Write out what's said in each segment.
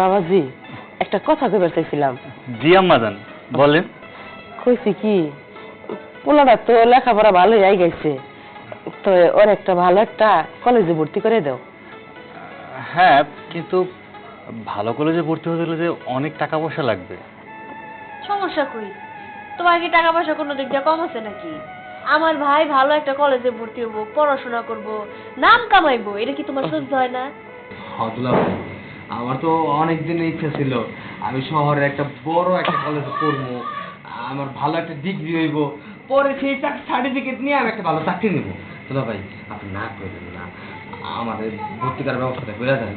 বাবাজি একটা কথা কইবার চাইছিলাম। জি আম্মাজান বলেন। কইছি কি পোলাটা তো লেখাপড়া ভালোই আই গেছে তো ওর একটা ভালো একটা কলেজে ভর্তি করে দাও। হ্যাঁ কিন্তু ভালো কলেজে ভর্তি হতে গেলে যে অনেক টাকা পয়সা লাগবে। সমস্যা কই? তোমার কি টাকা পয়সা কোনো দিক দিয়ে কম আছে নাকি? আমার ভাই ভালো একটা কলেজে ভর্তি হব পড়াশোনা করব নাম কামাইবো এটা কি তোমার সহ্য হয় না? হদুলা ভাই আমার তো অনেক দিনের ইচ্ছা ছিল। আমি শহরে একটা বড় একটা কলেজে পড়ব আমার ভালো একটা ডিগ্রি হইব পরে সেই সার্টিফিকেট নিয়ে আমি একটা ভালো চাকরি নেব। দুলা ভাই আপনি না করবেন না। আমাদের ভর্তি করার ব্যবস্থাটা করে দেন।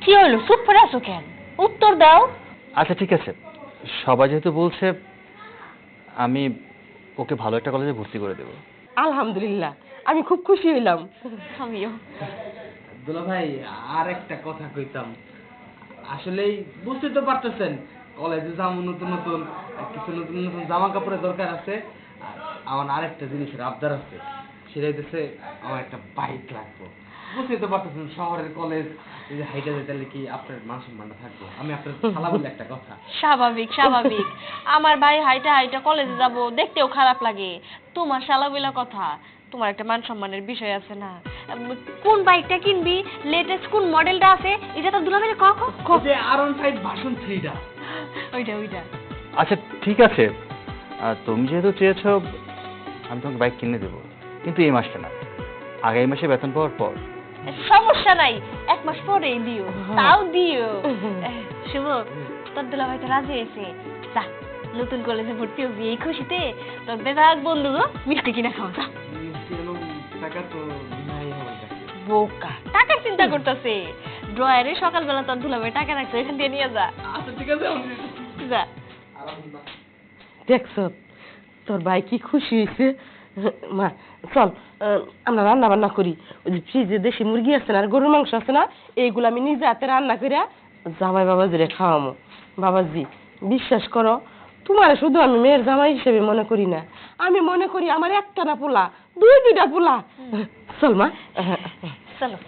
কি হলো? চুপ করে আছো কেন? উত্তর দাও। আচ্ছা ঠিক আছে। সবাই যেহেতু বলছে আমি ওকে ভালো একটা কলেজে ভর্তি করে দেবো। আলহামদুলিল্লাহ। আমি খুব খুশি হইলাম। আমিও। দুলা ভাই আর একটা কথা কইতাম। আসলেই বুঝতে তো পারতেছেন কলেজে যাব, নতুন নতুন, কিছু নতুন নতুন জামা কাপড়ের দরকার আছে। আর আমার আরেকটা জিনিসের আবদার আছে, সেটা হইতেছে আমার একটা বাইক লাগবে। বুঝতে তো পারতেছেন, শহরের কলেজ এই যে হাইটা যেতে কি আপনার মান সম্মানটা থাকবে? আমি আপনার খালা বলে একটা কথা। স্বাভাবিক স্বাভাবিক। আমার ভাই হাইটা হাইটা কলেজে যাব, দেখতেও খারাপ লাগে। তোমার শালাবিলা কথা। তোমার একটা মান সম্মানের বিষয় আছে না? কোন বাইকটা কিনবি? লেটেস্ট কোন মডেলটা আছে? এটা তো দুলাভাইরে ক ক যে আর ওয়ান ফাইভ ভার্সন থ্রিটা ওইটা ওইটা। আচ্ছা ঠিক আছে। আর তুমি যেহেতু চেয়েছো আমি তোমাকে বাইক কিনে দেবো। কিন্তু এই মাসটা না। আগামী মাসে বেতন পাওয়ার পর। সমস্যা নাই। এক মাস পরেই দিও। তাও দিও। শুভ তোর দুলা ভাই তো রাজি হয়েছে। যা নতুন কলেজে ভর্তি হবি এই খুশিতে। তোর দেখা বন্ধু গো মিষ্টি কিনা খাওয়া। যা। টাকা তো নাই আমার কাছে। বোকা টাকার চিন্তা করতেছে। ড্রয়ারে সকালবেলা তোর দুলাভাই টাকা রাখছে এখান দিয়ে নিয়ে যা। আচ্ছা ঠিক আছে যা। দেখছ তোর ভাই কি খুশি হয়েছে? মা চল আমরা রান্না বান্না করি। ওই যে ফ্রিজে দেশি মুরগি আছে না আর গরুর মাংস আছে না এইগুলো আমি নিজে হাতে রান্না করে জামাই বাবাজিরে খাওয়ামো। বাবাজি বিশ্বাস করো তোমার শুধু আমি মেয়ের জামাই হিসেবে মনে করি না। আমি মনে করি আমার একটা না পোলা দুই দুইটা পোলা। চল মা চলো।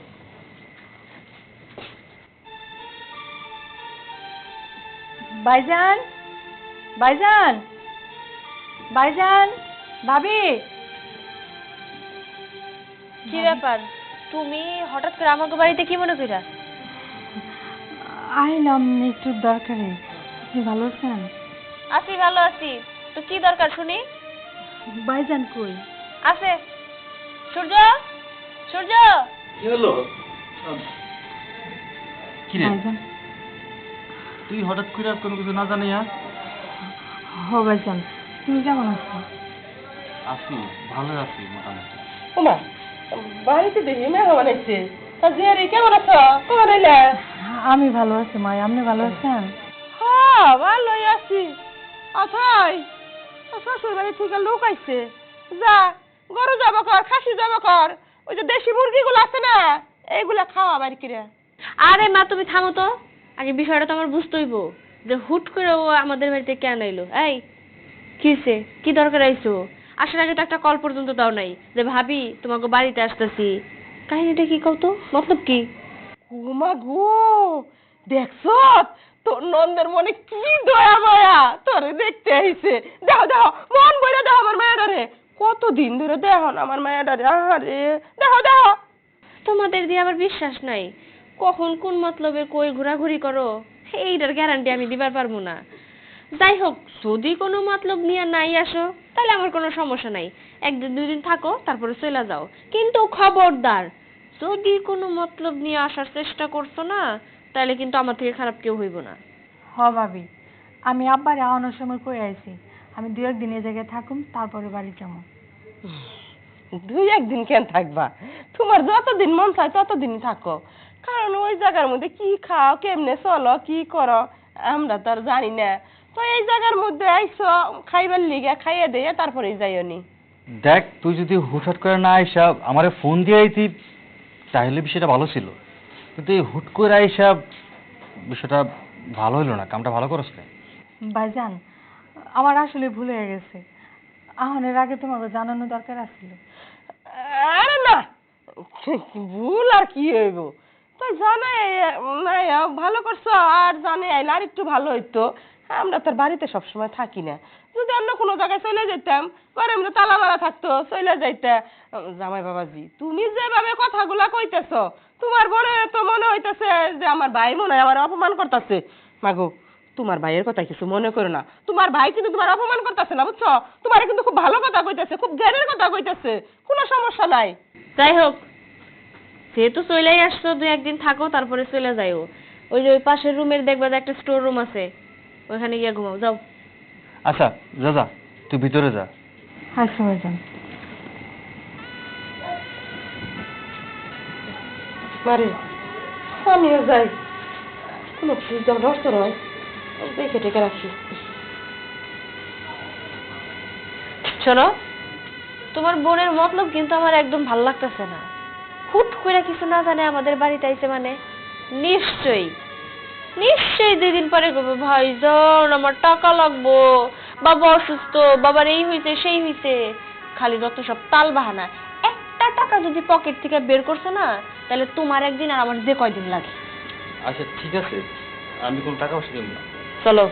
ভাইজান ভাইজান ভাইজান ভাবি। কি ব্যাপার? তুমি হঠাৎ করে আমাকে বাড়িতে কি মনে কইরা? আইলাম একটু দরকারে। আপনি ভালো আছেন? আছি ভালো আছি। তো কি দরকার শুনি? ভাইজান কই? আছে। সূর্য? সূর্য? কি হলো? কি রে? ভাইজান। তুই হঠাৎ করে আর কোনো কিছু না জানিয়া হ ভাইজান। তুমি কেমন আছো? আছি ভালো আছি মোটামুটি। ওমা বাড়িতে দেখি মেহমান এসছে তা যে রে কেমন আছো? কখন এলে আমি ভালো আছি মা আপনি ভালো আছেন? হ্যাঁ ভালোই আছি। আছাই শ্বশুর বাড়ি থেকে লোক আইছে। যা গরু যাব কর খাসি যাব কর ওই যে দেশি মুরগিগুলো আছে না এইগুলা খাওয়া বাড়ি কিরে। আরে মা তুমি থামো তো। আগে বিষয়টা তো আমার বুঝতে হইব। যে হুট করে ও আমাদের বাড়িতে কেন এলো? এই কিসে কি দরকার আইছো? আসার আগে তো একটা কল পর্যন্ত দাও নাই। যে ভাবি তোমাকে বাড়িতে আসতেছি। কাহিনীটা কি কও তো? মতলব কি? ঘুমা গো দেখছ? তোর নন্দের মনে কি দয়া মায়া? তোরে দেখতে আইছে। দেখো দেখো মন বইরা দেখো আমার মায়াডারে। কতদিন ধরে দেখো না আমার মায়াডারে। আরে দেখো দেখো তোমাদের দিয়ে আমার বিশ্বাস নাই। কখন কোন মতলবে কই ঘোরাঘুরি করো? এইটার গ্যারান্টি আমি দিবার পারব না। যাই হোক, যদি কোনো মতলব নিয়ে নাই আসো, তাহলে আমার কোনো সমস্যা নাই। একদিন দুই দিন থাকো, তারপরে চলে যাও। কিন্তু খবরদার, যদি কোনো মতলব নিয়ে আসার চেষ্টা করছ না তাহলে কিন্তু আমার থেকে খারাপ কেউ হইব না। হ ভাবি। আমি আব্বারে আওয়ানোর সময় কই আইছি? আমি দু একদিন এই জায়গায় থাকুম তারপরে বাড়ি যাব। দুই একদিন কেন থাকবা? তোমার যতদিন মন চায় ততদিনই থাকো। কারণ ওই জায়গার মধ্যে কি খাও কেমনে চলো কি করো আমরা তো আর জানি না। তো এই জায়গার মধ্যে আইসো খাইবার লিগে খাইয়ে দিয়ে তারপরে যাইও নি। দেখ তুই যদি হুটহাট করে না আইসা আমারে ফোন দিয়ে আইতি তাহলে বিষয়টা ভালো ছিল। কিন্তু এই হুট করে আইসা বিষয়টা ভালো হলো না কামটা ভালো করস ভাইজান আমার আসলে ভুল হয়ে গেছে। আহনের আগে তোমাকে জানানো দরকার আছিল। আরে না ভুল আর কি হইব। তো নাই ভালো করছ আর জানে আইলে আর একটু ভালো হইতো। আমরা তোর বাড়িতে সবসময় থাকি না। যদি অন্য কোনো জায়গায় চলে যেতাম পরে আমরা তালা মারা থাকতো চলে যাইতে। জামাই বাবাজি তুমি যেভাবে কথাগুলা কইতেছ তোমার মনে তো মনে হইতেছে যে আমার ভাই মনে হয় আমার অপমান করতেছে। মাগো তোমার ভাইয়ের কথা কিছু মনে করো না। তোমার ভাই কিন্তু তোমার অপমান করতেছে না বুঝছ? তোমার কিন্তু খুব ভালো কথা কইতেছে খুব জ্ঞানের কথা কইতেছে। কোনো সমস্যা নাই। যাই হোক যেহেতু চলেই আসছো দুই একদিন থাকো তারপরে চলে যাইও। ওই যে ওই পাশের রুমের দেখবা যে একটা স্টোর রুম আছে ওইখানে গিয়ে ঘুমাও যাও। আচ্ছা যা যা তুই ভিতরে যা। আচ্ছা ভাইজান। মারে। আমিও যাই। কোনো ফ্রিজ দাম নষ্ট নয়। দেখে টেকে রাখি। শোনো, তোমার বোনের মতলব কিন্তু আমার একদম ভালো লাগতেছে না। হুট করে কিছু না জানে আমাদের বাড়িতে আইছে মানে? নিশ্চয়ই। নিশ্চয়ই দুই দিন পরে করব ভাইজান, আমার টাকা লাগবো। বাবা অসুস্থ, বাবার এই হইছে, সেই হইছে। খালি যত সব তাল বাহানা একটা টাকা যদি পকেট থেকে বের করছে না তাহলে তোমার একদিন আর আমার যে কয়দিন লাগে? আচ্ছা ঠিক আছে। আমি কোনো টাকা পয়সা দেবো না। চলো।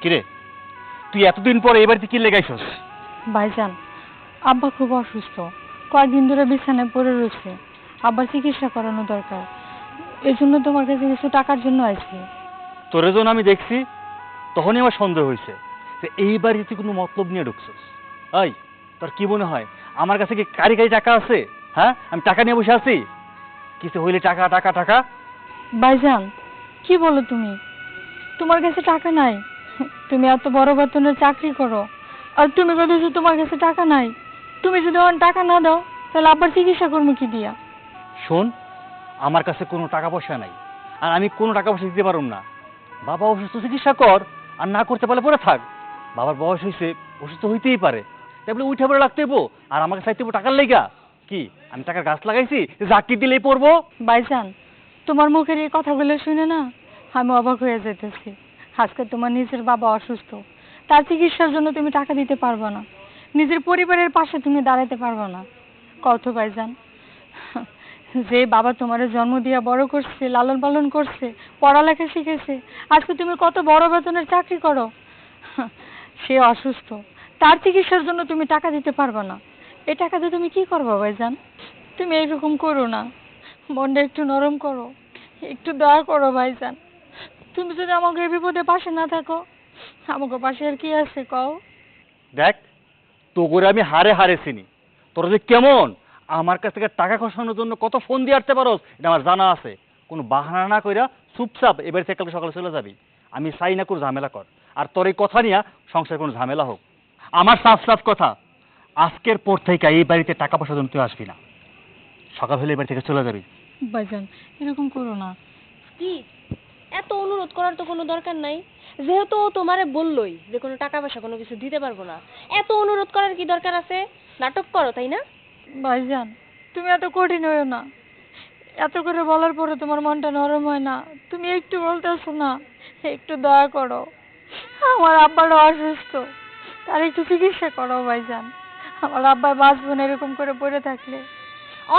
কিরে তুই এতদিন পরে এবার কি লেগাইছস? ভাইজান আব্বা খুব অসুস্থ। কয়েকদিন ধরে বিছানায় পড়ে রয়েছে। আব্বার চিকিৎসা করানো দরকার। এই জন্য তোমার কাছে কিছু টাকার জন্য আইছি। তোরে যখন আমি দেখছি তখনই আমার সন্দেহ হয়েছে যে এই বাড়িতে তুই কোনো মতলব নিয়ে ঢুকছিস। এই তোর কি মনে হয়? আমার কাছে কি কারি কারি টাকা আছে? হ্যাঁ? আমি টাকা নিয়ে বসে আছি? কিছু হইলে টাকা টাকা টাকা। ভাইজান কি বলো তুমি? তোমার কাছে টাকা নাই। তুমি এত বড় বেতনের চাকরি করো। আর তুমি বলেছ তোমার কাছে টাকা নাই। তুমি যদি আমার টাকা না দাও তাহলে আবার চিকিৎসা করব কি দিয়া? শোন আমার কাছে কোনো টাকা পয়সা নাই। আর আমি কোনো টাকা পয়সা দিতে পারব না। বাবা অসুস্থ, চিকিৎসা কর। আর না করতে পারলে পরে থাক। বাবার বয়স হয়েছে, অসুস্থ হইতেই পারে। তারপরে উঠে পড়ে লাগতে হইবো। আর আমাকে চাইতে হইবো টাকার লেগা। কি, আমি টাকার গাছ লাগাইছি জাকি দিলেই পড়ব? ভাইজান, তোমার মুখের এই কথাগুলো শুনে না আমি অবাক হয়ে যেতেছি। আজকে তোমার নিজের বাবা অসুস্থ। তার চিকিৎসার জন্য তুমি টাকা দিতে পারবে না। নিজের পরিবারের পাশে তুমি দাঁড়াতে পারবে না। কত ভাইজান যে বাবা তোমার জন্ম দিয়া বড় করছে, লালন পালন করছে, পড়ালেখা শিখেছে, আজকে তুমি কত বড় বেতনের চাকরি করো? সে অসুস্থ। তার চিকিৎসার জন্য তুমি টাকা দিতে পারবে না। এই টাকা দিয়ে তুমি কি করবে ভাইজান? তুমি এইরকম করো না। মনটা একটু নরম করো। একটু দয়া করো ভাইজান। তুমি যদি আমাকে এই বিপদে পাশে না থাকো, আমাকে পাশে আর কি আছে কও? দেখ তো করে আমি হারে হারে চিনি। তোরা যে কেমন? আমার কাছ থেকে টাকা খসানোর জন্য কত ফোন দিয়ে আসতে পারোস এটা আমার জানা আছে। কোনো বাহানা না কইরা চুপচাপ এবারে থেকে কালকে সকালে চলে যাবি। আমি চাই না কোনো ঝামেলা কর। আর তোর এই কথা নিয়ে সংসারে কোনো ঝামেলা হোক। আমার সাফ সাফ কথা, আজকের পর থেকে এই বাড়িতে টাকা পয়সা জন্য তুই আসবি না। সকাল হলে এই বাড়ি থেকে চলে যাবি। এরকম করো না। কি? এত অনুরোধ করার তো কোনো দরকার নাই। যেহেতু ও তোমারে বললোই যে কোনো টাকা পয়সা কোনো কিছু দিতে পারব না। এত অনুরোধ করার কি দরকার আছে? নাটক করো, তাই না? ভাইজান, তুমি এত কঠিন হয়েও না। এত করে বলার পরে তোমার মনটা নরম হয় না। তুমি একটু বলতেছো না, একটু দয়া করো। আমার আব্বারও অসুস্থ, তার একটু চিকিৎসা করো ভাইজান। আমার আব্বা বাঁচবো না এরকম করে পড়ে থাকলে।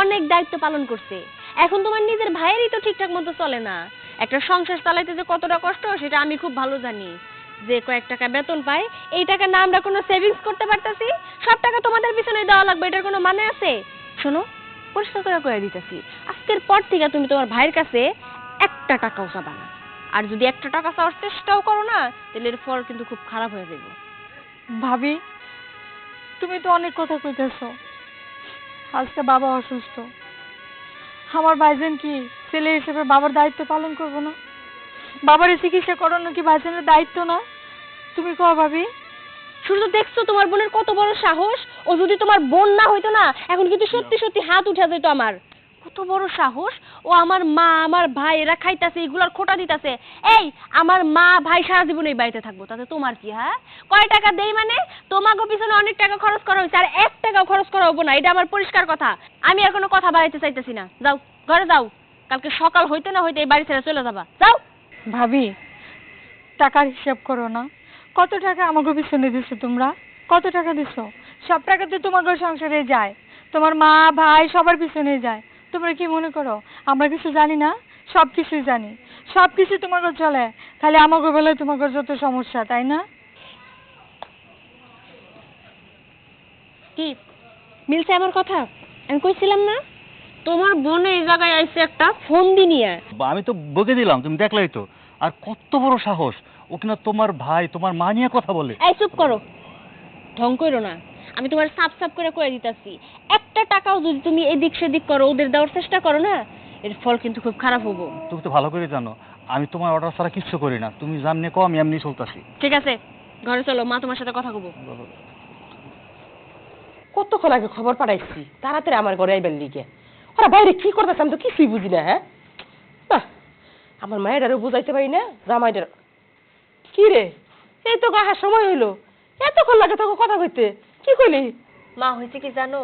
অনেক দায়িত্ব পালন করছে। এখন তোমার নিজের ভাইয়েরই তো ঠিকঠাক মতো চলে না। একটা সংসার চালাইতে যে কতটা কষ্ট, সেটা আমি খুব ভালো জানি। যে কয়েক টাকা বেতন পাই এই টাকা না আমরা কোনো সেভিংস করতে পারতাছি? সব টাকা তোমাদের পিছনে দেওয়া লাগবে, এটার কোনো মানে আছে? শোনো, পরিষ্কার করে কয়ে দিতেছি, আজকের পর থেকে তুমি তোমার ভাইয়ের কাছে একটা টাকাও চাবা না। আর যদি একটা টাকা চাওয়ার চেষ্টাও করো না, তাহলে এর ফল কিন্তু খুব খারাপ হয়ে যাবে ভাবি, তুমি তো অনেক কথা কইতেছো। আজকে বাবা অসুস্থ। আমার ভাইজান কি ছেলে হিসেবে বাবার দায়িত্ব পালন করব না? বাবার চিকিৎসা করানো কি ভাইজানের দায়িত্ব না? তুমি কও ভাবি। শুধু দেখছ তোমার বোনের কত বড় সাহস? ও যদি তোমার বোন না হইতো না এখন কিন্তু সত্যি সত্যি হাত উঠে যেত আমার। কত বড় সাহস? ও আমার মা আমার ভাই এরা খাইতাছে এগুলার খোটা দিতাছে। এই আমার মা ভাই সারা জীবন এই বাড়িতে থাকব তাতে তোমার কি হ্যাঁ? কয় টাকা দেই মানে? তোমাকে পিছনে অনেক টাকা খরচ করা হয়েছে আর এক টাকাও খরচ করা হব না এটা আমার পরিষ্কার কথা। আমি আর কোনো কথা বাড়াইতে চাইতেছি না। যাও ঘরে যাও। কালকে সকাল হইতে না হইতে এই বাড়ি ছেড়ে চলে যাবা। যাও। ভাবি টাকার হিসাব করো না। কত টাকা আমাকে পিছনে দিছো তোমরা? কত টাকা দিছো? সব টাকা তো তোমাকে সংসারে যায়। তোমার মা ভাই সবার পিছনে যায়। তোমরা কি মনে করো? আমরা কিছু জানি না? সব কিছুই জানি। সব কিছু তোমাকে চলে। খালি আমাকে বলে তোমাকে যত সমস্যা তাই না? কি? মিলছে আমার কথা? আমি কইছিলাম না? তোমার বোন এই জায়গায় আইছে একটা ফোন দি নিয়ে। বা আমি তো বকে দিলাম তুমি দেখলাই তো। আর কত বড় সাহস। ও কিনা তোমার ভাই তোমার মা নিয়ে কথা বলে। এই চুপ করো। ঢং করো না। আমি তোমার সাপ সাপ করে কয়ে দিতাছি। একটা টাকাও যদি তুমি এদিক সেদিক করো ওদের দেওয়ার চেষ্টা করো না এর ফল কিন্তু খুব খারাপ হব। তুমি তো ভালো করে জানো আমি তোমার অর্ডার ছাড়া কিচ্ছু করি না। তুমি জানলে কো আমি এমনি চলতেছি। ঠিক আছে ঘরে চলো মা তোমার সাথে কথা কবো কতক্ষণ আগে খবর পাঠাইছি? তাড়াতাড়ি আমার ঘরে আইবার লিগে। ওরা বাইরে কি করতেছে আমি তো কিছুই বুঝি না হ্যাঁ? আমার মায়েরারও বুঝাইতে পারি না জামাইটার কি রে? এই তো গাহার সময় হইল। এতক্ষণ লাগে তোকে কথা কইতে। কি কইলি? মা হয়েছে কি জানো?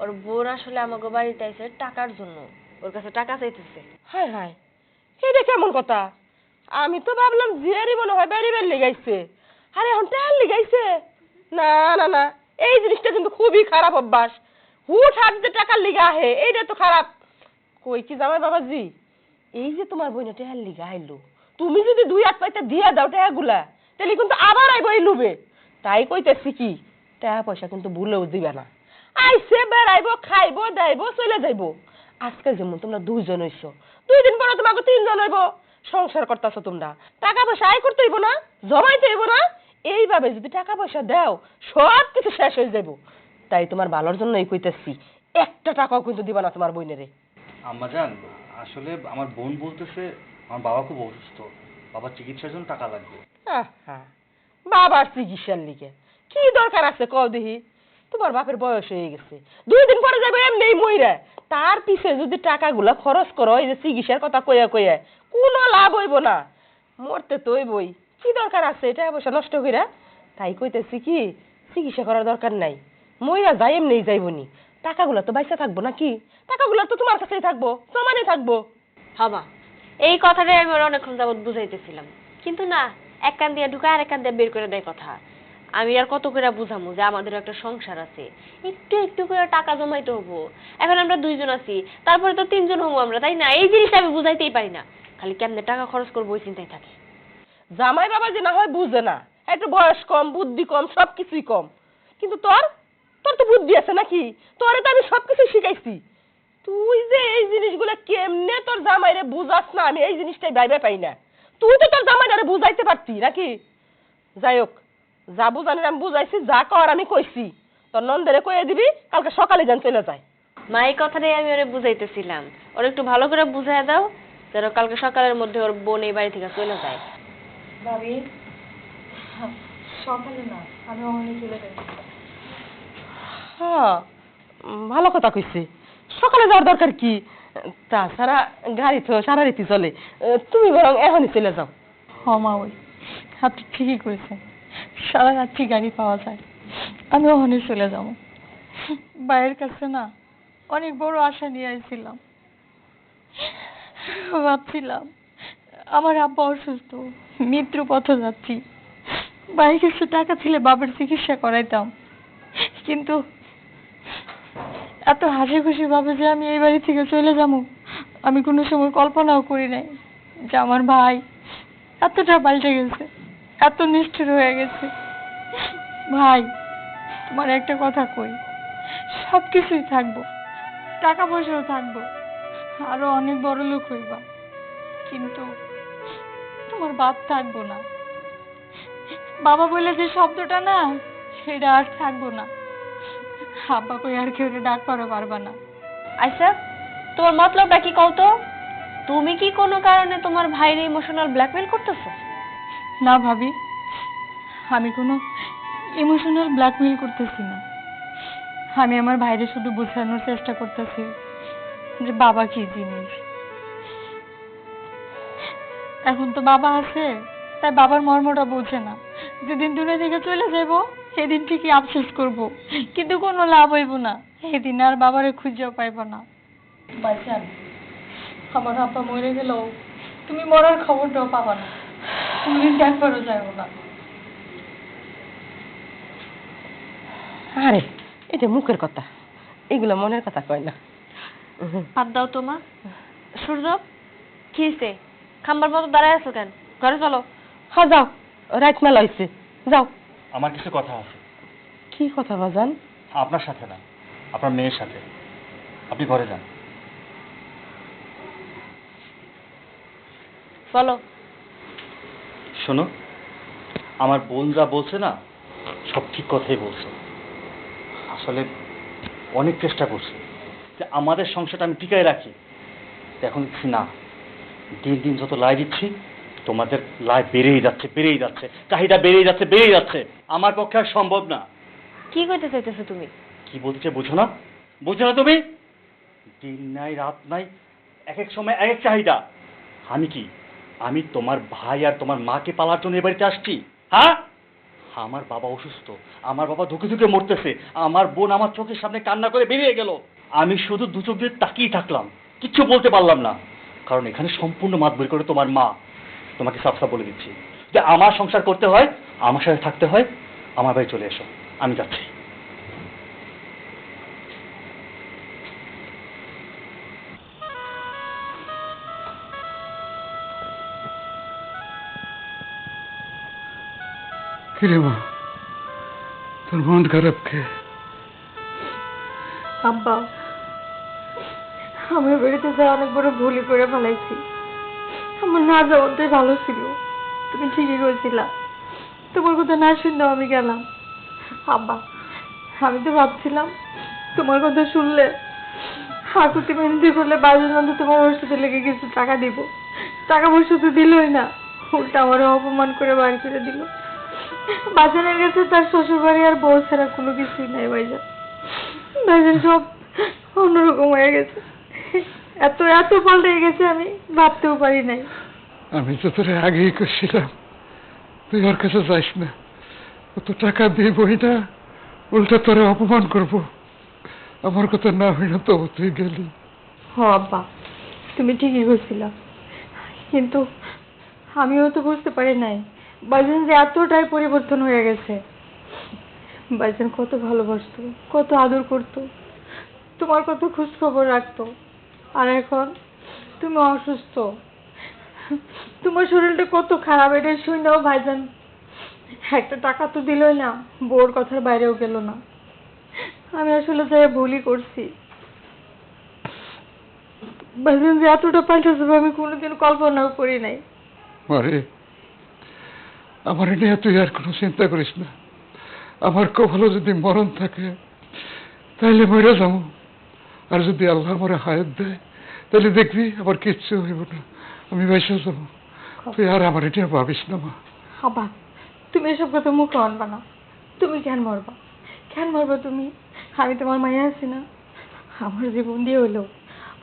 ওর বোন আসলে আমাকে বাড়িতে আইছে টাকার জন্য। ওর কাছে টাকা চাইতেছে। হায় হায় এটা কেমন কথা? আমি তো ভাবলাম জিয়ারি মনে হয় বেড়ি বেড়ি লেগাইছে। আরে এখন টেল লেগাইছে। না না না এই জিনিসটা কিন্তু খুবই খারাপ অভ্যাস। হুট হাট যে টাকার লিগা আহে এইটা তো খারাপ। কই কি জামাই বাবাজি? এই যে তোমার বইনা টেহার লিগা আইলো, তুমি যদি দুই হাত পাইতে দিয়া দাও টেহাগুলা, তাহলে কিন্তু আবার আইব এই লুবে। তাই কইতেছি কি টাকা পয়সা কিন্তু ভুলেও দিবে না। আইসে বেড়াইবো, খাইবো, দাইবো চলে যাইবো। আজকে যেমন তোমরা দুইজন হইছো, দুই দিন পরে তোমাকে তিনজন হইব। সংসার করতেছো তোমরা, টাকা পয়সা আয় করতে হইব না, জমাইতে হইব না, এইভাবে যদি টাকা পয়সা দাও সব কিছু শেষ হয়ে যাইব। তাই তোমার ভালোর জন্যই কইতেছি, একটা টাকাও কিন্তু দিবা না তোমার বইনেরে আম্মা জান আসলে আমার বোন বলতেছে, আমার বাবা খুব অসুস্থ, বাবার চিকিৎসার জন্য টাকা লাগবে। বাবার চিকিৎসার লিগে। কি দরকার আছে কও দেখি? তোমার বাপের বয়স হয়ে গেছে। দুই দিন পরে যাবে এমনি মইরা। তার পিছে যদি টাকাগুলা খরচ করো, এই যে চিকিৎসার কথা কইয়া কইয়া, কোনো লাভ হইব না। মরতে তো হইবই। কি দরকার আছে? এটা অবশ্য নষ্ট কইরা। তাই কইতেছি কি, চিকিৎসা করার দরকার নাই। মইরা যাই এমনি যাইবনি টাকাগুলা তো বাইসা থাকব নাকি? টাকাগুলা তো তোমার কাছেই থাকব সমানে থাকব। হবা এই কথাটাই আমি ওর অনেকক্ষণ যাবত বুঝাইতেছিলাম। কিন্তু না এক কান দিয়ে ঢুকায় আর এক কান দিয়ে বের করে দেয় কথা। আমি আর কত করে বুঝামু যে আমাদের একটা সংসার আছে। একটু একটু করে টাকা জমাইতে হব। এখন আমরা দুইজন আছি তারপরে তো তিনজন হব আমরা তাই না? এই জিনিসটা আমি বুঝাইতেই পারি না। খালি কেমনে টাকা খরচ করব ওই চিন্তায় থাকে। জামাই বাবা যে না হয় বুঝে না। একটু বয়স কম বুদ্ধি কম সব কিছুই কম। কিন্তু তোর তোর তো বুদ্ধি আছে নাকি? তোরে তো আমি সব কিছু শিখাইছি। তুই যে এই জিনিসগুলো কেমনে তোর জামাইরে বুঝাস না আমি এই জিনিসটাই ভাইবে পাই না। তুই তো তোর জামাইরে বুঝাইতে পারতি নাকি? যাই হোক যা বুঝানোর আমি বুঝাইছি যা কর আমি কইছি। তোর নন্দেরে কয়ে দিবি কালকে সকালে যান চলে যায়। মা এই কথাটাই আমি ওরে বুঝাইতেছিলাম। ওর একটু ভালো করে বুঝাই দাও যেন কালকে সকালের মধ্যে ওর বোন এই বাড়ি থেকে চলে যায়। ভাবি সকালে না আমি অনেক চলে যাই হ্যাঁ ভালো কথা কইছি। সকালে যাওয়ার দরকার কি? তাছাড়া গাড়ি তো সারা রীতি চলে। তুমি বরং এখনই চলে যাও। হ, মা ওই। আপনি ঠিকই করেছেন সারা রাত্রি গাড়ি পাওয়া যায়। আমি ওখানে চলে যাব। বাইরের কাছে না অনেক বড় আশা নিয়ে আসছিলাম ভাবছিলাম, আমার আব্বা অসুস্থ, মৃত্যু পথ যাচ্ছি বাইরে কিছু টাকা ছিলে বাবার চিকিৎসা করাইতাম। কিন্তু এত হাসি খুশি ভাবে যে আমি এই বাড়ি থেকে চলে যাব। আমি কোনো সময় কল্পনাও করি নাই যে আমার ভাই এতটা পাল্টে গেছে, এত নিষ্ঠুর হয়ে গেছে। ভাই, তোমার একটা কথা কই সব কিছুই থাকব টাকা পয়সাও থাকব, আরও অনেক বড় লোক হইবা। কিন্তু তোমার বাপ থাকব না। বাবা বলে যে শব্দটা না, সেটা আর থাকব না। কই আর কেউ ডাক পারো পারবা না। আচ্ছা তোমার মতলবটা কি কও তুমি কি কোনো কারণে তোমার ভাইয়ের ইমোশনাল ব্ল্যাকমেল করতেছো? না ভাবি আমি কোনো ইমোশনাল ব্ল্যাকমেল করতেছি না। আমি আমার ভাইরে শুধু বোঝানোর চেষ্টা করতেছি যে বাবা কি জিনিস। এখন তো বাবা আছে তাই বাবার মর্মটা বোঝে না। যেদিন দুনিয়া থেকে চলে যাব সেদিন ঠিকই আফসোস করব। কিন্তু কোনো লাভ হইব না। সেদিন আর বাবারে খুঁজেও পাইব না। বাঁচান আমার আব্বা মরে গেলেও তুমি মরার খবরটাও পাবা না। কোনোদিন একবারও যাব না। আরে এটা মুখের কথা। এগুলো মনের কথা কয় না। বাদ দাও তো মা। সূর্য কি হইছে? খাম্বার মতো দাঁড়ায় আছো কেন? ঘরে চলো। হ্যাঁ যাও। রাত মেলা হয়েছে যাও। আমার কিছু কথা আছে। কি কথা বাজান? আপনার সাথে না আপনার মেয়ের সাথে। আপনি ঘরে যান। বলো। শোনো আমার বোন যা বলছে না সব ঠিক কথাই বলছে। আসলে অনেক চেষ্টা করছে যে আমাদের সংসারটা আমি টিকায় রাখি। এখন না দিন দিন যত লাই দিচ্ছি তোমাদের লাই বেড়েই যাচ্ছে বেড়েই যাচ্ছে। চাহিদা বেড়েই যাচ্ছে বেড়েই যাচ্ছে। আমার পক্ষে আর সম্ভব না। কি কইতে চাইতেছো তুমি? কি বলতে চাই বুঝো না? বুঝো না তুমি? দিন নাই রাত নাই এক এক সময় এক এক চাহিদা। আমি কি? আমি তোমার ভাই আর তোমার মাকে পালার জন্য এ বাড়িতে আসছি? হ্যাঁ? আমার বাবা অসুস্থ। আমার বাবা ধুকে ধুকে মরতেছে। আমার বোন আমার চোখের সামনে কান্না করে বেরিয়ে গেল। আমি শুধু দু চোখ দিয়ে তাকিয়ে থাকলাম। কিচ্ছু বলতে পারলাম না। কারণ এখানে সম্পূর্ণ মাত করে তোমার মা। তোমাকে সাফ সাফ বলে দিচ্ছি। যে আমার সংসার করতে হয় আমার সাথে থাকতে হয় আমার বাড়ি চলে এসো। আমি যাচ্ছি। কিরে মা? তোর মন খারাপ কে? আব্বা আমি বেড়িতে যা অনেক বড় ভুলই করে ফেলাইছি। আমার না যাওয়াটাই ভালো ছিল। তুমি ঠিকই করেছিলা তোমার কথা না শুনলেও আমি গেলাম। আব্বা, আমি তো ভাবছিলাম তোমার কথা শুনলে হাকুতি মেহেন্দি করলে বাইরের মধ্যে তোমার ওষুধে লেগে কিছু টাকা দিব। টাকা পয়সা তো দিলই না। উল্টা আমারও অপমান করে বাড়ি করে দিল। বাজারের কাছে তার শ্বশুর বাড়ি আর বউ ছাড়া কোনো কিছুই নাই ভাইজান। ভাইজান সব অন্যরকম হয়ে গেছে। এত এত পাল্টে গেছে আমি ভাবতেও পারি নাই। আমি তো তোরে আগেই করছিলাম তুই ওর কাছে যাইস না। কত টাকা দিবই না উল্টা তোরে অপমান করব। আমার কথা না হই না তবু তুই গেলি। হ আব্বা তুমি ঠিকই বলছিল কিন্তু আমিও তো বুঝতে পারি নাই বাইজান যে এতটাই পরিবর্তন হয়ে গেছে। বাইজান কত ভালোবাসতো কত আদর করতো তোমার কত খোঁজ খবর রাখতো। আর এখন তুমি অসুস্থ। তোমার শরীরটা কত খারাপ এটা শুনেও ভাইজান। একটা টাকা তো দিলই না, বউর কথার বাইরেও গেল না। আমি আসলে যাই ভুলই করছি। ভাইজান যে এতটা পাল্টেছে আমি কোনোদিন কল্পনাও করি নাই। আরে, আমার নিয়ে তুই আর কোনো চিন্তা করিস না। আমার কপালে যদি মরণ থাকে তাইলে মরে যাব। আর যদি আল্লাহ মরে হায়াত দেয় তাহলে দেখবি আবার কিচ্ছু হইব না। আমি বেসে যাব। তুই আর আমার এটা ভাবিস না মা। হাবা তুমি এসব কথা মুখে আনবা না। তুমি কেন মরবা। কেন মরবা তুমি। আমি তোমার মায়া আছি না। আমার জীবন দিয়ে হলো।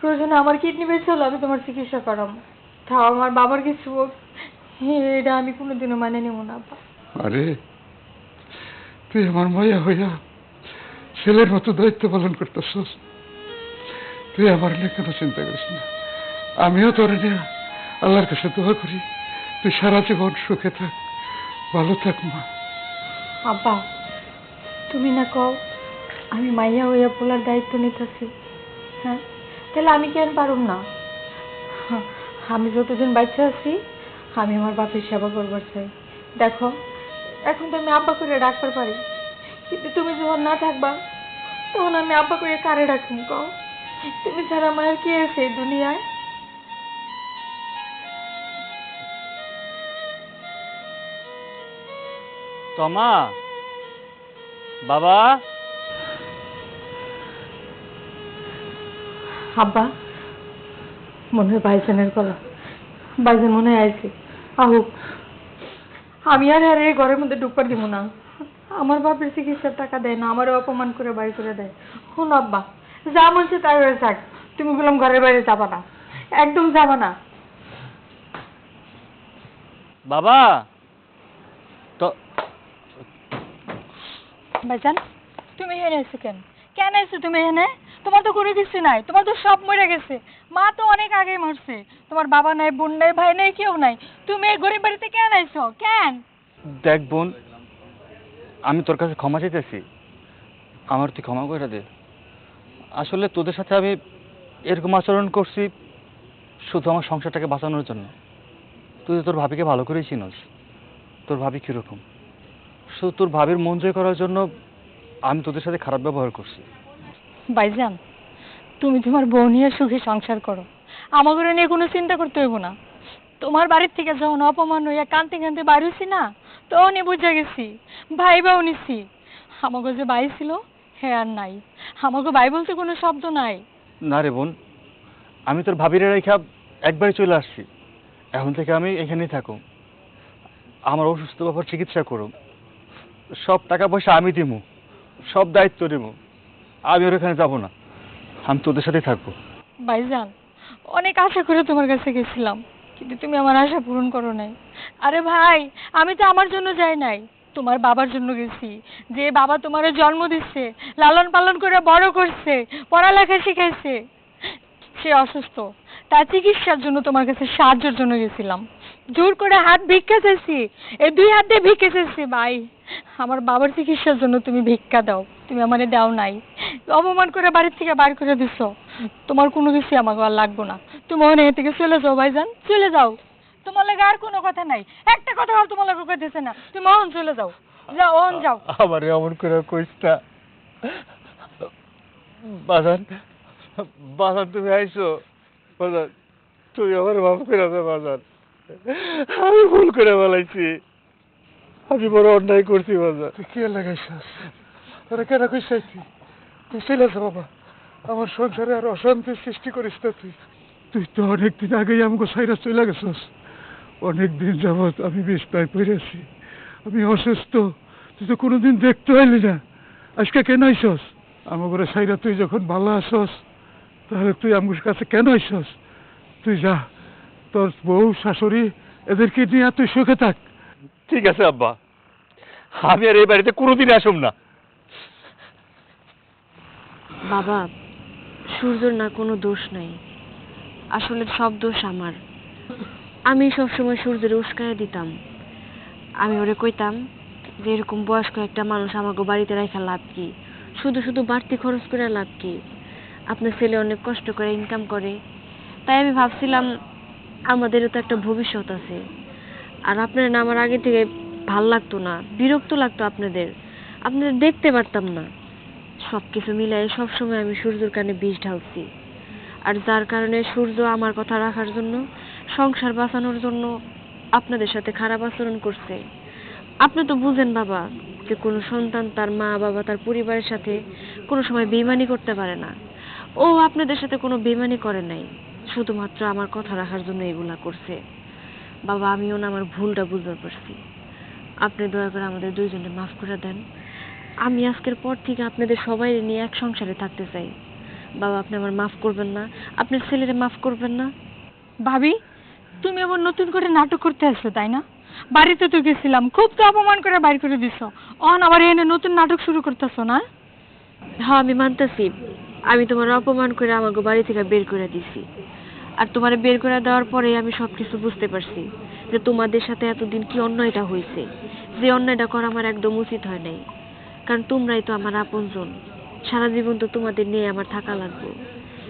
প্রয়োজনে আমার কিডনি বেঁচে হলো আমি তোমার চিকিৎসা করাবো। তাও আমার বাবার কিছু হোক। এটা আমি কোনোদিনও মানে নেব না আব্বা আরে তুই আমার মায়া হইয়া ছেলের মতো দায়িত্ব পালন করতেছস। তুই আমার কেন চিন্তা করিস না। আমিও তোর নিয়ে আল্লাহর কাছে দোয়া করি। তুই সারা জীবন সুখে থাক, ভালো থাক, মা। আব্বা, তুমি না কও, আমি মাইয়া হইয়া পোলার দায়িত্ব নিতেছি। হ্যাঁ তাহলে আমি কেন পারুম না? আমি যতদিন বাচ্চা আছি, আমি আমার বাপের সেবা করবার চাই। দেখো, এখন তো আমি আব্বা করে ডাকবার পারি। কিন্তু তুমি যখন না থাকবা, তখন আমি আব্বা করে কারে ডাকুম, কও? তুমি ছাড়া আমার আর কে আছে এই দুনিয়ায়? তমা? বাবা? আব্বা মনে হয় বাইজানের গলা। বাইজান মনে হয় আইছে। আহুক আমি আর আর এই ঘরের মধ্যে ঢুকবার দিব না। আমার বাপের চিকিৎসার টাকা দেয় না আমারও অপমান করে বাড়ি করে দেয়। শোন আব্বা যা বলছে তাই হয়ে থাক তুমি বললাম ঘরের বাইরে যাবা না। একদম যাবা না। বাবা! তো ভাইজান তুমি এখানে এসো কেন? কেন এসো তুমি এখানে? তোমার তো কোনো কিছু নাই তোমার তো সব মরে গেছে। মা তো অনেক আগে মরছে। তোমার বাবা নাই বোন নাই ভাই নাই কেউ নাই। তুমি এই গরিব বাড়িতে কেন আইছো? কেন? দেখ বোন আমি তোর কাছে ক্ষমা চাইতেছি। আমার তুই ক্ষমা করে দে। আসলে তোদের সাথে আমি এরকম আচরণ করছি শুধু আমার সংসারটাকে বাঁচানোর জন্য। তুই তোর ভাবিকে ভালো করেই চিনস। তোর ভাবি কীরকম? শুধু তোর ভাবির মন জয় করার জন্য আমি তোদের সাথে খারাপ ব্যবহার করছি। ভাইজান, তুমি তোমার বউ সুখে সংসার করো। আমাকে নিয়ে কোনো চিন্তা করতে হইব না। তোমার বাড়ির থেকে যখন অপমান হইয়া কানতে কানতে বাড়ি হইছি না, তখনই বুঝে গেছি ভাই বাও নিছি। আমাকে যে ভাই ছিল হ্যাঁ আর নাই। আমাকে ভাই বলতে কোনো শব্দ নাই। না রে বোন আমি তোর ভাবিরে রেখা একবারই চলে আসছি। এখন থেকে আমি এখানেই থাকুম। আমার অসুস্থ বাবার চিকিৎসা করুম সব টাকা পয়সা আমি দিমু। সব দায়িত্ব নেব আমি ওর এখানে যাব না। আমি তোদের সাথেই থাকব। ভাইজান অনেক আশা করে তোমার কাছে গেছিলাম। কিন্তু তুমি আমার আশা পূরণ করো নাই। আরে ভাই আমি তো আমার জন্য যাই নাই। তোমার বাবার জন্য গেছি। যে বাবা তোমার জন্ম দিচ্ছে লালন পালন করে বড় করছে, পড়ালেখা শিখাইছে, সে অসুস্থ। তার চিকিৎসার জন্য তোমার কাছে সাহায্যের জন্য গেছিলাম। জোর করে হাত ভিক্ষা চাইছি। এই দুই হাত দিয়ে ভিক্ষা চাইছি, ভাই। আমার বাবার চিকিৎসার জন্য তুমি ভিক্ষা দাও। তুমি আমারে দাও নাই। অপমান করে বাড়ির থেকে বার করে দিছো। তোমার কোনো কিছু আমাকে আর লাগবো না। তুমি ওখানে থেকে চলে যাও, ভাইজান। চলে যাও। তোমার লাগে আর কোনো কথা নাই। একটা কথা তোমার লাগে কইতেছে না। তুমি অহন চলে যাও। যাও অহন যাও। আমার এমন করে কইসটা বাজান বাজান তুমি আইছো বাজান তুই আমার মাফ করে দে বাজান। আমি ভুল করে বলাইছি আমি বড় অন্যায় করছি বাজান। তুই কে লাগাইছিস? তোরা কেন কইসাই তুই তুই চলে যা বাবা। আমার সংসারে আর অশান্তির সৃষ্টি করিস না তুই। তুই তো অনেকদিন আগেই আমাকে সাইরা চলে গেছিস। অনেক দিন যাবৎ আমি বিছনায় পড়েছি আমি অসুস্থ তুই তো কোনোদিন দেখতে পাইলি না। আজকে কেন আইসস? আমাকে সাইরা তুই যখন ভালো আসস তাহলে তুই আমার কাছে কেন আইসস? তুই যা তোর বউ শাশুড়ি এদেরকে নিয়ে তুই সুখে থাক। ঠিক আছে আব্বা। আমি আর এই বাড়িতে কোনোদিন আসুম না। বাবা সূর্যর না কোনো দোষ নাই। আসলে সব দোষ আমার। আমি সবসময় সূর্যের উস্কায় দিতাম। আমি ওরে কইতাম যে এরকম বয়স্ক একটা মানুষ আমাকে বাড়িতে রাখা লাভ কি? শুধু শুধু বাড়তি খরচ করে লাভ কি? আপনার ছেলে অনেক কষ্ট করে ইনকাম করে। তাই আমি ভাবছিলাম আমাদেরও তো একটা ভবিষ্যৎ আছে। আর আপনার না আমার আগে থেকে ভালো লাগতো না, বিরক্ত লাগতো আপনাদের। আপনাদের দেখতে পারতাম না। সব কিছু মিলাই সবসময় আমি সূর্যর কানে বিষ ঢালছি। আর যার কারণে সূর্য আমার কথা রাখার জন্য সংসার বাঁচানোর জন্য আপনাদের সাথে খারাপ আচরণ করছে। আপনি তো বুঝেন বাবা যে কোনো সন্তান তার মা, বাবা, তার পরিবারের সাথে কোনো সময় বেমানি করতে পারে না। ও আপনাদের সাথে কোনো বেমানি করে নাই, শুধুমাত্র আমার কথা রাখার জন্য এগুলা করছে। বাবা, আমিও না আমার ভুলটা বুঝতে পারছি। আপনি দয়া করে আমাদের দুইজনে মাফ করে দেন। আমি আজকের পর থেকে আপনাদের সবাই নিয়ে এক সংসারে থাকতে চাই। বাবা, আপনি আমার মাফ করবেন না। আপনার ছেলেরে মাফ করবেন না। ভাবি তুমি আবার নতুন করে নাটক করতে আসছো তাই না? বাড়িতে তো গেছিলাম, খুব তো অপমান করে বাইর করে দিছো। অন, আবার এনে নতুন নাটক শুরু করতেছো না? হ্যাঁ আমি মানতেছি। আমি তোমার অপমান করে আমাকে বাড়ি থেকে বের করে দিছি। আর তোমার বের করে দেওয়ার পরে আমি সবকিছু বুঝতে পারছি যে তোমাদের সাথে এতদিন কি অন্যায়টা হয়েছে। যে অন্যায়টা করা আমার একদম উচিত হয় নাই। কারণ তোমরাই তো আমার আপনজন। সারা জীবন তো তোমাদের নিয়ে আমার থাকা লাগবে।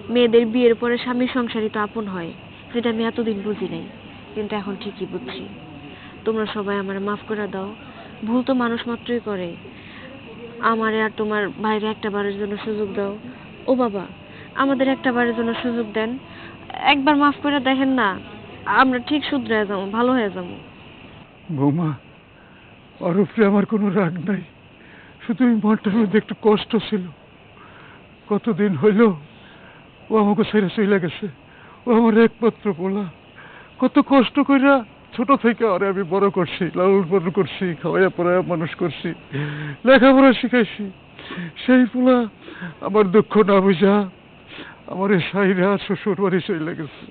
মেয়েদের বিয়ের পরে স্বামীর সংসারই তো আপন হয়। যেটা আমি এতদিন বুঝি নাই, কিন্তু এখন ঠিকই বুঝছি। তোমরা সবাই আমার মাফ করে দাও। ভুল তো মানুষ মাত্রই করে। আমারে আর তোমার বাইরে একটা বারের জন্য সুযোগ দাও। ও বাবা, আমাদের একটা বারের জন্য সুযোগ দেন। একবার মাফ করে দেখেন না, আমরা ঠিক শুধরে যাব, ভালো হয়ে যাব। বৌমা ওর উপরে আমার কোনো রাগ নাই। শুধু ওই মনটার মধ্যে একটু কষ্ট ছিল। কতদিন হইল ও আমাকে ছেড়ে চলে গেছে। ও আমার একমাত্র পোলা। কত কষ্ট কইরা ছোট থেকে আরে আমি বড় করছি, লালন পালন করছি, খাওয়াইয়া পড়াইয়া মানুষ করছি, লেখাপড়া শিখাইছি। সেই পোলা আমার দুঃখ না বুঝা আমার এই সাইরা শ্বশুর বাড়ি চলে গেছে।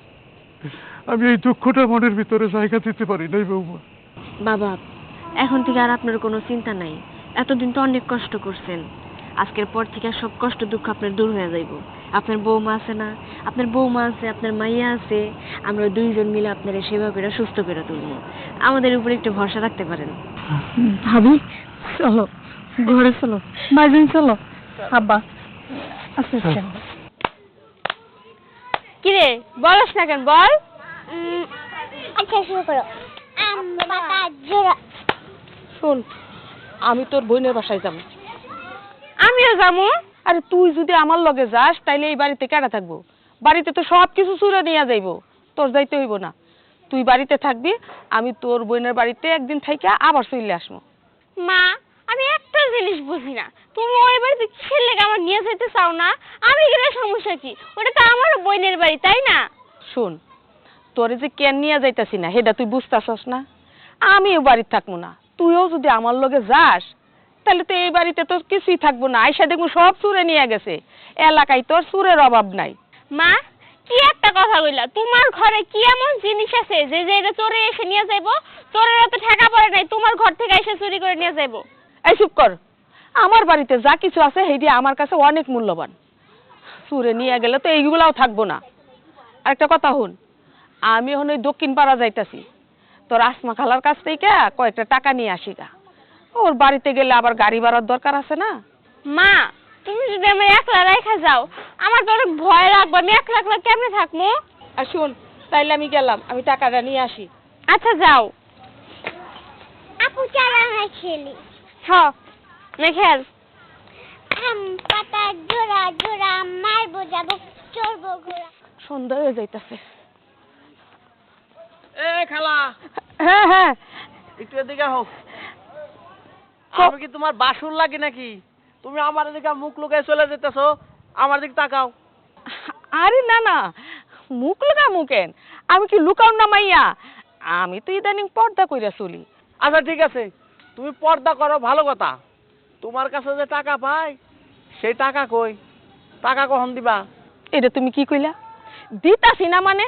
আমি এই দুঃখটা মনের ভিতরে জায়গা দিতে পারি নাই বৌমা। বাবা, এখন থেকে আর আপনার কোনো চিন্তা নাই। এতদিন তো অনেক কষ্ট করছেন। আজকের পর থেকে সব কষ্ট দুঃখ আপনার দূর হয়ে যাইব। আপনার বৌমা আছে না আপনার বৌমা আছে আপনার মাইয়া আছে আমরা দুইজন মিলে আপনার সেবা করে সুস্থ করে তুলবো। আমাদের উপরে একটু ভরসা রাখতে পারেন। ভাবি চলো ঘরে চলো বাইজন চলো। আব্বা আচ্ছা আচ্ছা। কিরে বলস না কেন বল। আচ্ছা শুরু করো। শোন আমি তোর বোনের বাসায় যাব। আমিও যাব? আরে তুই যদি আমার লগে যাস তাইলে এই বাড়িতে কেডা থাকব? বাড়িতে তো সব কিছু চুরে নিয়ে যাইবো। তোর যাইতে হইব না। তুই বাড়িতে থাকবি আমি তোর বোনের বাড়িতে একদিন থাইকে আবার চলে আসব। মা আমি একটা জিনিস বুঝি না। তুমি ওই বাড়িতে কিসের লেগে আমার নিয়ে যেতে চাও না? আমি গেলে সমস্যা কি? ওটা তো আমার বোনের বাড়ি তাই না? শোন তোরে যে কেন নিয়ে যাইতাছি না সেটা তুই বুঝতাছস না। আমিও বাড়িতে থাকব না। তুইও যদি আমার লগে যাস তাহলে তো এই বাড়িতে তোর কিছুই থাকব না। আইসা দেখব সব চুরে নিয়ে গেছে। এলাকায় তোর চুরের অভাব নাই। মা কি একটা কথা কইলা? তোমার ঘরে কি এমন জিনিস আছে যে যে এটা চোরে এসে নিয়ে যাইবো? চোরের তো ঠেকা পড়ে নাই তোমার ঘর থেকে এসে চুরি করে নিয়ে যাইবো? এই চুপ কর। আমার বাড়িতে যা কিছু আছে সেইটি আমার কাছে অনেক মূল্যবান। চুরে নিয়ে গেলে তো এইগুলাও থাকব না। আর একটা কথা হন আমি এখন ওই দক্ষিণ পাড়া যাইতাছি। তোর আসমা খালার কাছ থেকে কয়েকটা টাকা নিয়ে আসি গা। ওর বাড়িতে গেলে আবার গাড়ি ভাড়ার দরকার আছে না? মা তুমি যদি আমার একলা রেখা যাও আমার তো অনেক ভয় লাগবে আমি একলা একলা কেমনে থাকব আর শোন তাইলে আমি গেলাম আমি টাকাটা নিয়ে আসি। আচ্ছা যাও। আপু চালা না খেলি। হ্যাঁ মেখেল আম পাতা জোড়া জোড়া মারবো যাব চড়বো ঘোড়া। সন্ধ্যা হয়ে যাইতাছে। এ খালা। হ্যাঁ হ্যাঁ। একটু এদিকে হোক আমি কি তোমার বাসুর লাগি নাকি? তুমি আমার দিকে মুখ লুকিয়ে চলে যেতেছো আমার দিকে তাকাও। আরে না না মুখ লগা মুখেন আমি কি লুকাও না মাইয়া? আমি তো ইদানিং পর্দা কইরা চলি। আচ্ছা ঠিক আছে। তুমি পর্দা করো ভালো কথা। তোমার কাছে যে টাকা পাই সেই টাকা কই? টাকা কখন দিবা? এটা তুমি কি কইলা? দিতাছি না মানে?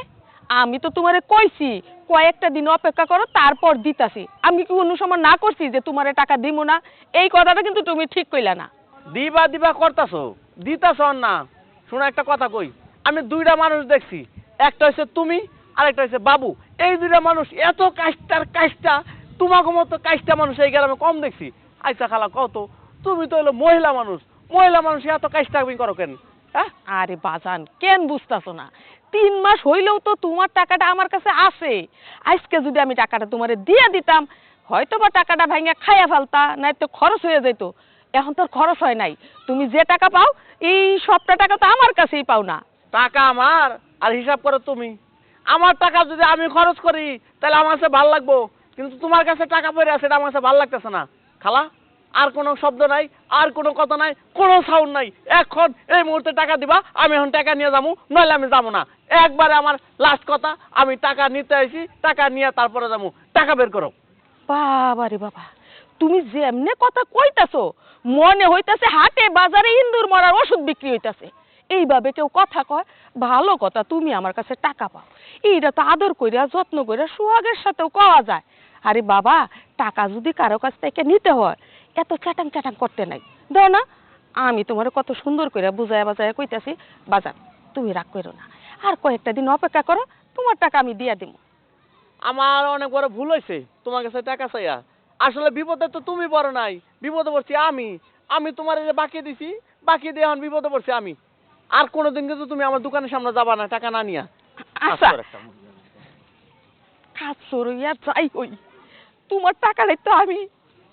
আমি তো তোমারে কইছি কয়েকটা দিন অপেক্ষা করো তারপর দিতাছি। আমি কি কোনো সময় না করছি যে তোমারে টাকা দিমু না? এই কথাটা কিন্তু তুমি ঠিক কইলা না। দিবা দিবা করতাছো দিতাছো না। শোনো একটা কথা কই আমি দুইটা মানুষ দেখছি। একটা হচ্ছে তুমি আর একটা হচ্ছে বাবু। এই দুইটা মানুষ এত কাজটার কাজটা তোমাকে মতো কাজটা মানুষ এই গ্রামে কম দেখছি। আচ্ছা খালা কত তুমি তো হলো মহিলা মানুষ। মহিলা মানুষ এত কাজটা তুমি করো কেন হ্যাঁ? আরে বাজান কেন বুঝতাছো না? তিন মাস হইলেও তো তোমার টাকাটা আমার কাছে আছে। আজকে যদি আমি টাকাটা তোমারে দিয়ে দিতাম হয়তো বা টাকাটা ভাঙা খাইয়া ফেলতা নাই তো খরচ হয়ে যেত এখন তোর খরচ হয় নাই। তুমি যে টাকা পাও, এই সবটা টাকা তো আমার কাছেই পাও না। টাকা আমার? আর হিসাব করো তুমি। আমার টাকা যদি আমি খরচ করি, তাহলে আমার কাছে ভালো লাগবো। কিন্তু তোমার কাছে টাকা পড়ে আছে, এটা আমার কাছে ভালো লাগতেছে না। খালা, আর কোনো শব্দ নাই, আর কোনো কথা নাই, কোনো সাউন্ড নাই। এখন এই মুহূর্তে টাকা দিবা, আমি এখন টাকা নিয়ে যাব, নইলে আমি যাব না। একবারে আমার লাস্ট কথা, আমি টাকা নিতে আইছি টাকা নিয়ে তারপরে যাব। টাকা বের করো। বাবা রে বাবা, তুমি যেমনে কথা কইতাছো, মনে হইতাছে হাটে বাজারে ইন্দুর মরার ওষুধ বিক্রি হইতাছে। এইভাবে কেউ কথা কয়, ভালো কথা, তুমি আমার কাছে টাকা পাও। এইটা তো আদর কইরা, যত্ন কইরা, সোহাগের সাথেও কওয়া যায়। আরে বাবা, টাকা যদি কারও কাছ থেকে নিতে হয়, এত চাটাং চাটাং করতে নাই। দাও না, আমি তোমার কত সুন্দর করে বুঝায় বাজায় কইতাছি বাজার তুমি রাগ করো না। আর কয়েকটা দিন অপেক্ষা করো তোমার টাকা আমি দিয়া দিব আমার অনেক বড় ভুল হয়েছে তোমার কাছে টাকা চাইয়া। আসলে বিপদে তো তুমি বড় নাই বিপদে পড়ছি আমি। আমি তোমার যে বাকি দিছি বাকি দিয়ে এখন বিপদে পড়ছি আমি। আর কোনোদিন কিন্তু তুমি আমার দোকানের সামনে যাবা না টাকা না নিয়া। আচ্ছা। কাজ সরইয়া যাই হই। তোমার টাকাটাই তো আমি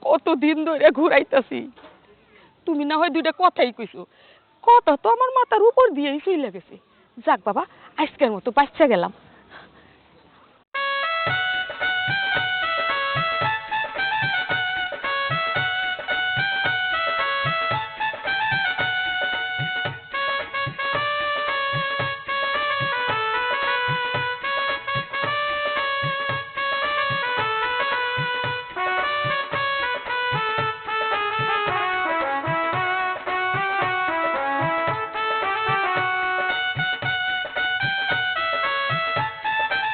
কতদিন ধরে ঘুরাইতাছি। তুমি না হয় দুইটা কথাই কইছো। কথা তো আমার মাথার উপর দিয়েই চলে গেছে। যাক বাবা আজকের মতো বাচ্চা গেলাম।